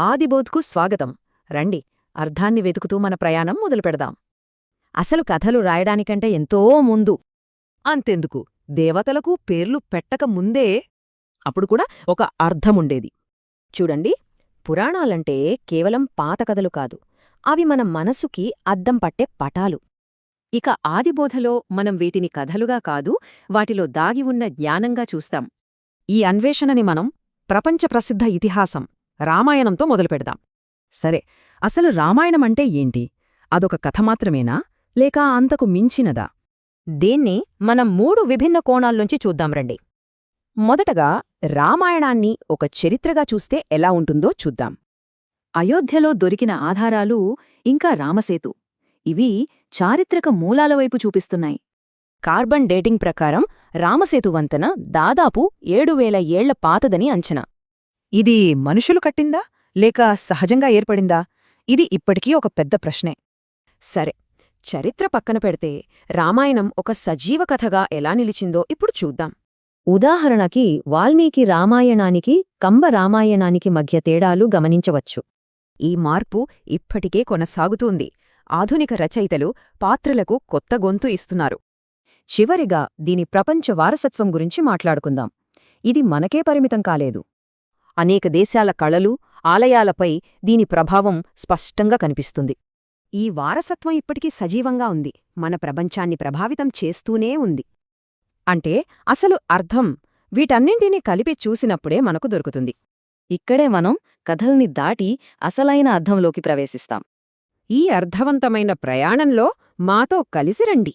ఆదిబోధ్కు స్వాగతం. రండి అర్థాన్ని వెతుకుతూ మన ప్రయాణం మొదలుపెడదాం. అసలు కథలు రాయడానికంటే ఎంతో ముందు. అంతెందుకు దేవతలకు పేర్లు పెట్టక ముందే అప్పుడు కూడా ఒక అర్థముండేది చూడండి పురాణాలంటే కేవలం పాత కథలు కాదు అవి మన మనసుకి అద్దం పట్టే పటాలు. ఇక ఆదిబోధలో మనం వీటిని కథలుగా కాదు వాటిలో దాగి ఉన్న జ్ఞానంగా చూస్తాం. ఈ అన్వేషణని మనం ప్రపంచ ప్రసిద్ధ ఇతిహాసం రామాయణంతో మొదలుపెడదాం. సరే అసలు రామాయణమంటే ఏంటి? అదొక కథ మాత్రమేనా? లేక అంతకు మించినదా? దీన్ని మనం మూడు విభిన్న కోణాల్లోంచి చూద్దాం రండి. మొదటగా రామాయణాన్ని ఒక చరిత్రగా చూస్తే ఎలా ఉంటుందో చూద్దాం. అయోధ్యలో దొరికిన ఆధారాలు ఇంకా రామసేతు. ఇవి చారిత్రక మూలాల వైపు చూపిస్తున్నాయి. కార్బన్ డేటింగ్ ప్రకారం రామసేతు వంతెన దాదాపు ఏడు వేల ఏళ్ళ పాతదని అంచనా. ఇది మనుషులు కట్టిందా? లేక సహజంగా ఏర్పడిందా? ఇది ఇప్పటికీ ఒక పెద్ద ప్రశ్నే. సరే చరిత్ర పక్కన పెడితే రామాయణం ఒక సజీవ కథగా ఎలా నిలిచిందో ఇప్పుడు చూద్దాం. ఉదాహరణకి వాల్మీకి రామాయణానికి కంబ రామాయణానికి మధ్య తేడాలు గమనించవచ్చు. ఈ మార్పు ఇప్పటికే కొనసాగుతూంది. ఆధునిక రచయితలు పాత్రలకు కొత్త గొంతు ఇస్తున్నారు. చివరిగా దీని ప్రపంచ వారసత్వం గురించి మాట్లాడుకుందాం. ఇది మనకే పరిమితం కాలేదు. అనేక దేశాల కళలు ఆలయాలపై దీని ప్రభావం స్పష్టంగా కనిపిస్తుంది. ఈ వారసత్వం ఇప్పటికీ సజీవంగా ఉంది. మన ప్రపంచాన్ని ప్రభావితం చేస్తూనే ఉంది. అంటే అసలు అర్థం వీటన్నింటినీ కలిపి చూసినప్పుడే మనకు దొరుకుతుంది. ఇక్కడే మనం కథల్ని దాటి అసలైన అర్థంలోకి ప్రవేశిస్తాం. ఈ అర్థవంతమైన ప్రయాణంలో మాతో కలిసి రండి.